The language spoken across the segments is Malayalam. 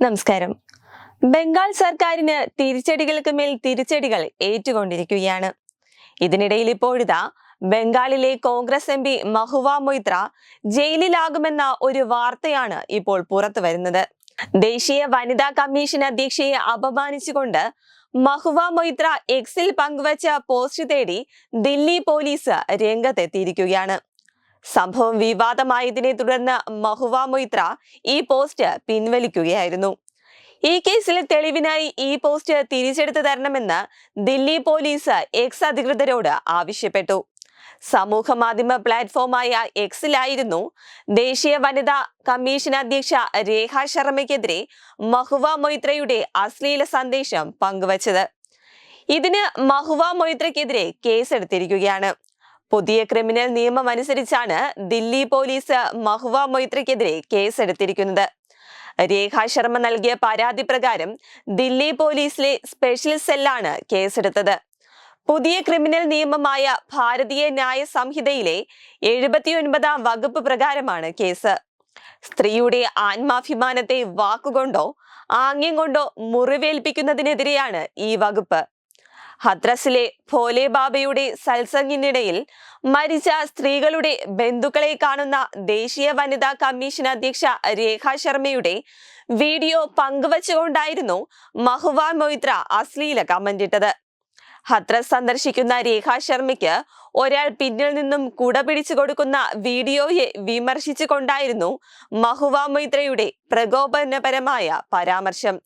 നമസ്കാരം. ബംഗാൾ സർക്കാരിന് തിരിച്ചടികൾക്ക് മേൽ തിരിച്ചടികൾ ഏറ്റുകൊണ്ടിരിക്കുകയാണ്. ഇതിനിടയിൽ ഇപ്പോഴിതാ ബംഗാളിലെ കോൺഗ്രസ് എം പി മഹുവ മൊയ്ത്ര ജയിലിലാകുമെന്ന ഒരു വാർത്തയാണ് ഇപ്പോൾ പുറത്തു വരുന്നത്. ദേശീയ വനിതാ കമ്മീഷൻ അധ്യക്ഷയെ അപമാനിച്ചുകൊണ്ട് മഹുവ മൊയ്ത്ര എക്സിൽ പങ്കുവച്ച പോസ്റ്റ് തേടി ദില്ലി പോലീസ് രംഗത്തെത്തിയിരിക്കുകയാണ്. സംഭവം വിവാദമായതിനെ തുടർന്ന് മഹുവ മൊയ്ത്ര ഈ പോസ്റ്റ് പിൻവലിക്കുകയായിരുന്നു. ഈ കേസിലെ തെളിവിനായി ഈ പോസ്റ്റ് തിരിച്ചെടുത്തു തരണമെന്ന് ദില്ലി പോലീസ് എക്സ് അധികൃതരോട് ആവശ്യപ്പെട്ടു. സമൂഹ മാധ്യമ പ്ലാറ്റ്ഫോമായ എക്സിലായിരുന്നു ദേശീയ വനിതാ കമ്മീഷൻ അധ്യക്ഷ രേഖ ശർമ്മയ്ക്കെതിരെ മഹുവ മൊയ്ത്രയുടെ അശ്ലീല സന്ദേശം പങ്കുവച്ചത്. ഇതിന് മഹുവ മൊയ്ത്രയ്ക്കെതിരെ കേസെടുത്തിരിക്കുകയാണ്. പുതിയ ക്രിമിനൽ നിയമം അനുസരിച്ചാണ് ദില്ലി പോലീസ് മഹുവ മൊയ്ത്രയ്ക്കെതിരെ കേസെടുത്തിരിക്കുന്നത്. രേഖ ശർമ്മ നൽകിയ പരാതി പ്രകാരം ദില്ലി പോലീസിലെ സ്പെഷ്യൽ സെല്ലാണ് കേസെടുത്തത്. പുതിയ ക്രിമിനൽ നിയമമായ ഭാരതീയ ന്യായ സംഹിതയിലെ എഴുപത്തിയൊൻപതാം വകുപ്പ് പ്രകാരമാണ് കേസ്. സ്ത്രീയുടെ ആത്മാഭിമാനത്തെ വാക്കുകൊണ്ടോ ആംഗ്യം കൊണ്ടോ മുറിവേൽപ്പിക്കുന്നതിനെതിരെയാണ് ഈ വകുപ്പ്. ഹദ്രസിലെ ഭോലെ ബാബയുടെ സത്സംഗിനിടയിൽ മരിച്ച സ്ത്രീകളുടെ ബന്ധുക്കളെ കാണുന്ന ദേശീയ വനിതാ കമ്മീഷൻ അധ്യക്ഷ രേഖ ശർമ്മയുടെ വീഡിയോ പങ്കുവച്ചുകൊണ്ടായിരുന്നു മഹുവ മൊയ്ത്ര അശ്ലീല കമന്റിട്ടത് ഹദ്രസ് സന്ദർശിക്കുന്ന രേഖ ശർമ്മയ്ക്ക് ഒരാൾ പിന്നിൽ നിന്നും കുട പിടിച്ചു കൊടുക്കുന്ന വീഡിയോയെ വിമർശിച്ചുകൊണ്ടായിരുന്നു മഹുവ മൊയ്ത്രയുടെ പ്രകോപനപരമായ പരാമർശം.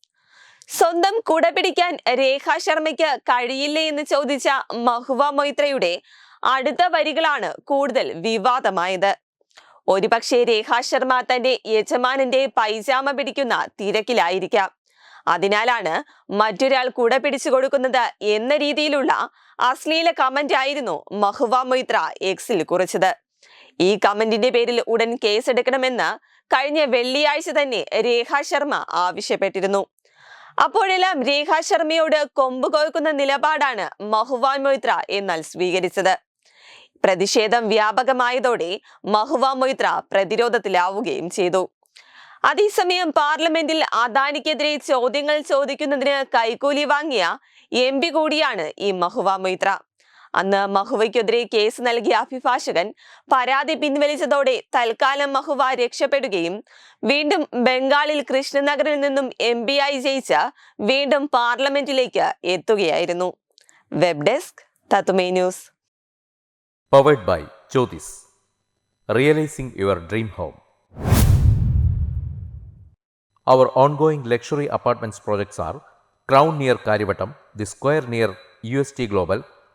സ്വന്തം കുട പിടിക്കാൻ രേഖ ശർമ്മയ്ക്ക് കഴിയില്ലേ എന്ന് ചോദിച്ച മഹുവ മൊയ്ത്രയുടെ അടുത്ത വരികളാണ് കൂടുതൽ വിവാദമായത്. ഒരുപക്ഷെ രേഖ ശർമ്മ തന്റെ യജമാനന്റെ പൈജാമ പിടിക്കുന്ന തിരക്കിലായിരിക്കാം. അതിനാലാണ് മറ്റൊരാൾ കുട പിടിച്ചു കൊടുക്കുന്നത് എന്ന രീതിയിലുള്ള അശ്ലീല കമന്റ് ആയിരുന്നു മഹുവ മൊയ്ത്ര എക്സിൽ കുറിച്ചത്. ഈ കമന്റിന്റെ പേരിൽ ഉടൻ കേസെടുക്കണമെന്ന് കഴിഞ്ഞ വെള്ളിയാഴ്ച തന്നെ രേഖ ശർമ്മ ആവശ്യപ്പെട്ടിരുന്നു. അപ്പോഴെല്ലാം രേഖ ശർമ്മയോട് കൊമ്പ് കോയ്ക്കുന്ന നിലപാടാണ് മഹുവാ മൊയ്ത്ര എന്നാൽ സ്വീകരിച്ചത്. പ്രതിഷേധം വ്യാപകമായതോടെ മഹുവ മൊയ്ത്ര പ്രതിരോധത്തിലാവുകയും ചെയ്തു. അതേസമയം പാർലമെന്റിൽ അദാനിക്കെതിരെ ചോദ്യങ്ങൾ ചോദിക്കുന്നതിന് കൈക്കൂലി വാങ്ങിയ എം കൂടിയാണ് ഈ മഹുവ മൊയ്ത്ര. അന്ന് മഹുവയ്ക്കെതിരെ കേസ് നൽകിയ അഭിഭാഷകൻ പരാതി പിൻവലിച്ചതോടെ തൽക്കാലം മഹുവ രക്ഷപ്പെടുകയും വീണ്ടും ബംഗാളിൽ കൃഷ്ണനഗറിൽ നിന്നും എം പി ആയി ജയിച്ച വീണ്ടും പാർലമെന്റിലേക്ക് എത്തുകയായിരുന്നു. Web desk തത്തുമേ news. Powered by Jyothis realising your dream home Our ongoing luxury apartments projects are Crown near square The Square near UST Global,